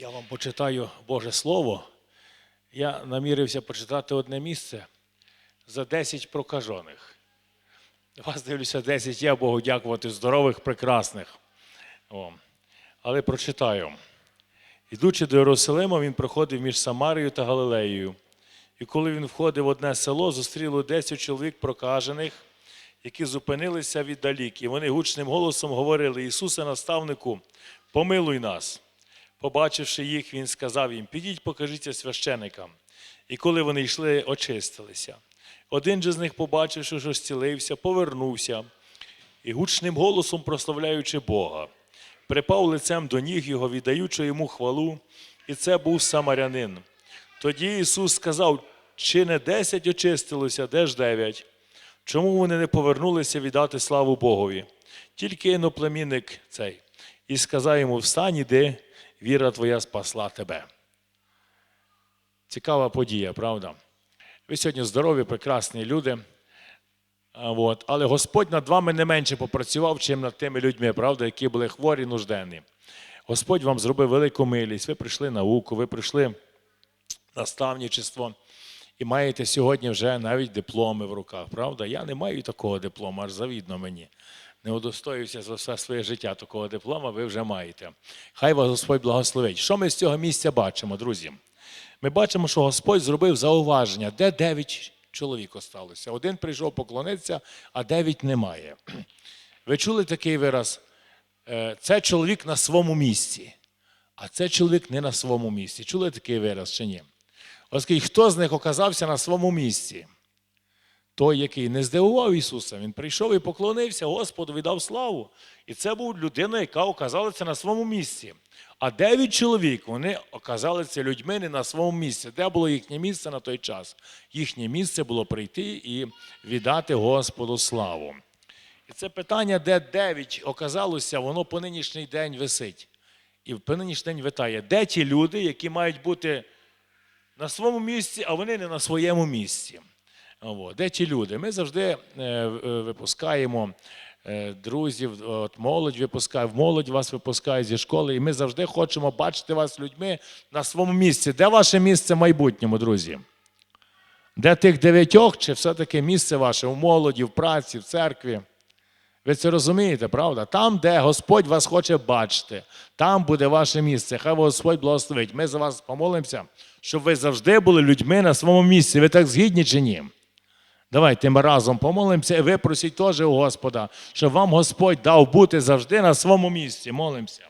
Я вам почитаю Боже Слово. Я намірився почитати одне місце за 10 прокажених. Вас дивлюся 10, я Богу дякувати, здорових, прекрасних. О. Але прочитаю. Ідучи до Єрусалима, він проходив між Самарією та Галилеєю. І коли він входив в одне село, зустріло 10 чоловік прокажених, які зупинилися віддалік. І вони гучним голосом говорили: Ісусе, наставнику, помилуй нас. Побачивши їх, він сказав їм: Підіть, покажіться священикам. І коли вони йшли, очистилися. Один же з них, побачивши, що зцілився, повернувся і гучним голосом прославляючи Бога, припав лицем до ніг його, віддаючи йому хвалу, і це був самарянин. Тоді Ісус сказав: чи не десять очистилося, де ж дев'ять? Чому вони не повернулися віддати славу Богові? Тільки іноплемінник цей. І сказав йому: Встань, іди, віра твоя спасла тебе. Цікава подія, правда? Ви сьогодні здорові, прекрасні люди. От. Але Господь над вами не менше попрацював, чим над тими людьми, правда, які були хворі, нужденні. Господь вам зробив велику милість. Ви прийшли науку, ви прийшли наставничество і маєте сьогодні вже навіть дипломи в руках, правда? Я не маю такого диплома, аж завідно мені. Не удостоївся за все своє життя такого диплома, ви вже маєте. Хай вас Господь благословить. Що ми з цього місця бачимо, друзі? Ми бачимо, що Господь зробив зауваження, де дев'ять чоловік осталося. Один прийшов поклонитися, а дев'ять немає. Ви чули такий вираз? Е, Це чоловік на своєму місці, а це чоловік не на своєму місці. Чули такий вираз чи ні? Оскільки хто з них оказався на своєму місці? Той, який не здивував Ісуса, він прийшов і поклонився, Господу віддав славу. І це був людина, яка оказалася на своєму місці. А дев'ять чоловік вони оказалися людьми не на своєму місці. Де було їхнє місце на той час? Їхнє місце було прийти і віддати Господу славу. І це питання, де дев'ять оказалося, воно по нинішній день висить. І по нинішній день витає, де ті люди, які мають бути на своєму місці, а вони не на своєму місці. Де ті люди? Ми завжди е, е, випускаємо е, друзів, от молодь випускає, молодь вас випускає зі школи, і ми завжди хочемо бачити вас людьми на своєму місці. Де ваше місце в майбутньому, друзі? Де тих дев'ятьох, чи все-таки місце ваше в молоді, в праці, в церкві? Ви це розумієте, правда? Там, де Господь вас хоче бачити, там буде ваше місце. Хай Господь благословить. Ми за вас помолимося, щоб ви завжди були людьми на своєму місці. Ви так згідні чи ні? Давайте ми разом помолимося і ви просіть теж у Господа, щоб вам Господь дав бути завжди на своєму місці. Молимося.